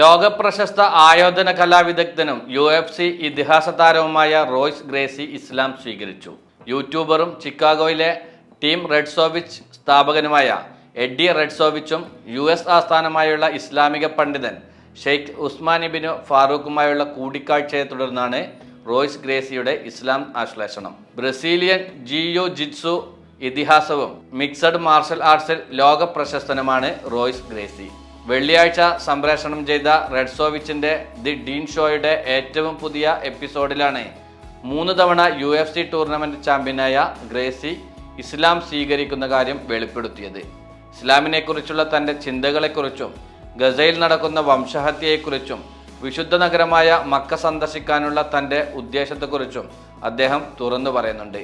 ലോകപ്രശസ്ത ആയോധന കലാവിദഗ്ധനും U F C ഇതിഹാസ താരവുമായ റോയ്സ് ഗ്രേസി ഇസ്ലാം സ്വീകരിച്ചു. യൂട്യൂബറും ചിക്കാഗോയിലെ ടീം റെഡ്സോവിച്ച് സ്ഥാപകനുമായ എഡ്ഡി റെഡ്സോവിച്ചും യു എസ് ആസ്ഥാനമായുള്ള ഇസ്ലാമിക പണ്ഡിതൻ ഷെയ്ഖ് ഉസ്മാൻ ഇബിനു ഫാറൂഖുമായുള്ള കൂടിക്കാഴ്ചയെ തുടർന്നാണ് റോയ്സ് ഗ്രേസിയുടെ ഇസ്ലാം ആശ്ലേഷണം. ബ്രസീലിയൻ ജിയോ ജിറ്റ്സു ഇതിഹാസവും മിക്സഡ് മാർഷൽ ആർട്സിൽ ലോക പ്രശസ്തനുമാണ് റോയ്സ് ഗ്രേസി. വെള്ളിയാഴ്ച സംപ്രേഷണം ചെയ്ത റെഡ് സോവിച്ചിന്റെ ദി ഡീൻ ഷോയുടെ ഏറ്റവും പുതിയ എപ്പിസോഡിലാണ് മൂന്ന് തവണ യു എഫ് സി ടൂർണമെന്റ് ചാമ്പ്യനായ ഗ്രേസി ഇസ്ലാം സ്വീകരിക്കുന്ന കാര്യം വെളിപ്പെടുത്തിയത്. ഇസ്ലാമിനെ കുറിച്ചുള്ള തന്റെ ചിന്തകളെക്കുറിച്ചും ഗസയിൽ നടക്കുന്ന വംശഹത്യയെക്കുറിച്ചും വിശുദ്ധ നഗരമായ മക്ക സന്ദർശിക്കാനുള്ള തന്റെ ഉദ്ദേശത്തെക്കുറിച്ചും അദ്ദേഹം തുറന്നു പറയുന്നുണ്ട്.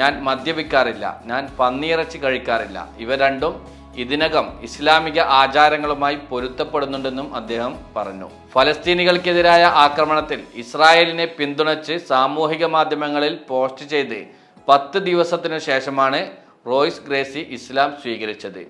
ഞാൻ മദ്യപിക്കാറില്ല ഞാൻ പന്നിയിറച്ചി കഴിക്കാറില്ല ഇവ രണ്ടും ഇതിനകം ഇസ്ലാമിക ആചാരങ്ങളുമായി പൊരുത്തപ്പെടുന്നുണ്ടെന്നും അദ്ദേഹം പറഞ്ഞു. ഫലസ്തീനികൾക്കെതിരായ ആക്രമണത്തിൽ ഇസ്രായേലിനെ പിന്തുണച്ച് സാമൂഹിക മാധ്യമങ്ങളിൽ പോസ്റ്റ് ചെയ്ത് പത്ത് ദിവസത്തിനു ശേഷമാണ് റോയ്സ് ഗ്രേസി ഇസ്ലാം സ്വീകരിച്ചത്.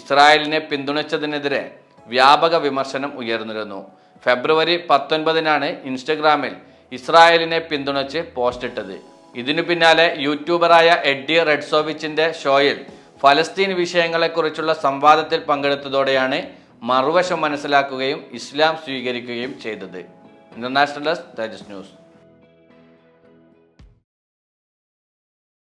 ഇസ്രായേലിനെ പിന്തുണച്ചതിനെതിരെ വ്യാപക വിമർശനം ഉയർന്നിരുന്നു. ഫെബ്രുവരി പത്തൊൻപതിനാണ് ഇൻസ്റ്റഗ്രാമിൽ ഇസ്രായേലിനെ പിന്തുണച്ച് പോസ്റ്റിട്ടത് ഇതിനു പിന്നാലെ യൂട്യൂബറായ എഡ്ഡി റെഡ്സോവിച്ചിന്റെ ഷോയിൽ ഫലസ്തീൻ വിഷയങ്ങളെക്കുറിച്ചുള്ള സംവാദത്തിൽ പങ്കെടുത്തതോടെയാണ് മറുവശം മനസ്സിലാക്കുകയും ഇസ്ലാം സ്വീകരിക്കുകയും ചെയ്തത്. International desk Tejas news.